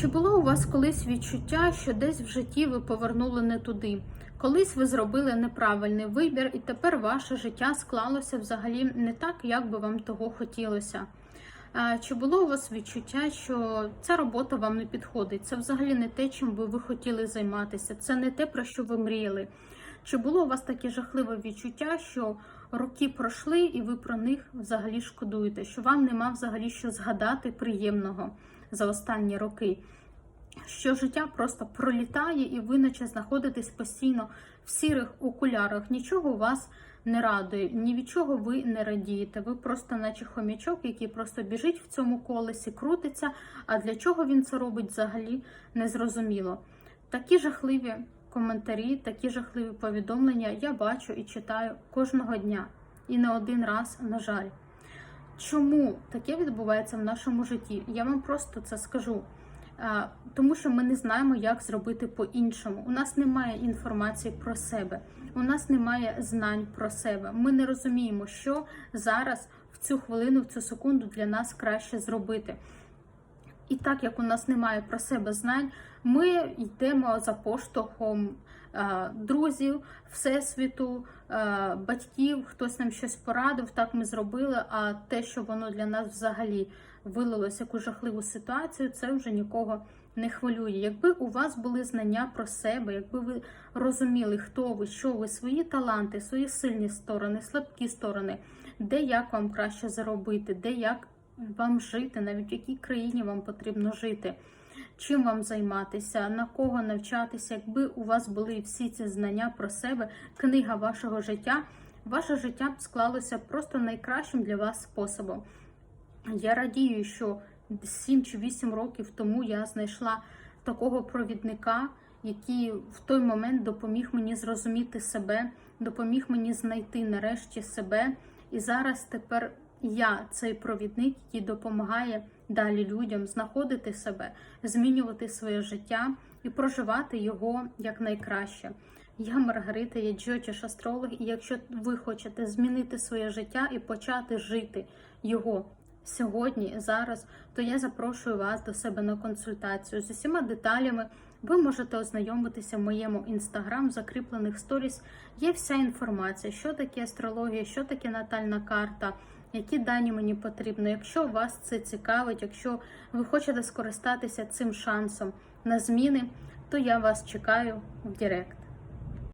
Чи було у вас колись відчуття, що десь в житті ви повернули не туди? Колись ви зробили неправильний вибір, і тепер ваше життя склалося взагалі не так, як би вам того хотілося? Чи було у вас відчуття, що ця робота вам не підходить? Це взагалі не те, чим би ви хотіли займатися, це не те, про що ви мріяли. Чи було у вас таке жахливе відчуття, що роки пройшли і ви про них взагалі шкодуєте? Що вам нема взагалі що згадати приємного за останні роки? Що життя просто пролітає, і ви наче знаходитесь постійно в сірих окулярах. Нічого вас не радує, ні від чого ви не радієте. Ви просто, наче хомячок, який просто біжить в цьому колесі, крутиться. А для чого він це робить, взагалі незрозуміло. Такі жахливі коментарі, такі жахливі повідомлення я бачу і читаю кожного дня. І не один раз, на жаль. Чому таке відбувається в нашому житті? Я вам просто це скажу. Тому що ми не знаємо, як зробити по-іншому. У нас немає інформації про себе, у нас немає знань про себе. Ми не розуміємо, що зараз в цю хвилину, в цю секунду для нас краще зробити. І так як у нас немає про себе знань, ми йдемо за поштовхом е, друзів, всесвіту, е, батьків, хтось нам щось порадив, так ми зробили. А те, що воно для нас взагалі вилилось яку жахливу ситуацію, це вже нікого не хвилює. Якби у вас були знання про себе, якби ви розуміли, хто ви, що ви, свої таланти, свої сильні сторони, слабкі сторони, де як вам краще заробити, де як вам жити, навіть в якій країні вам потрібно жити, чим вам займатися, на кого навчатися, якби у вас були всі ці знання про себе, книга вашого життя, ваше життя б склалося просто найкращим для вас способом. Я радію, що 7 чи 8 років тому я знайшла такого провідника, який в той момент допоміг мені зрозуміти себе, допоміг мені знайти нарешті себе. І зараз тепер я цей провідник, який допомагає далі людям знаходити себе, змінювати своє життя і проживати його якнайкраще. Я Маргарита, я джотіш астролог, і якщо ви хочете змінити своє життя і почати жити його сьогодні, зараз, то я запрошую вас до себе на консультацію з усіма деталями. Ви можете ознайомитися в моєму інстаграм, закріплених сторіс. Є вся інформація, що таке астрологія, що таке натальна карта, які дані мені потрібно. Якщо вас це цікавить, якщо ви хочете скористатися цим шансом на зміни, то я вас чекаю в Директ.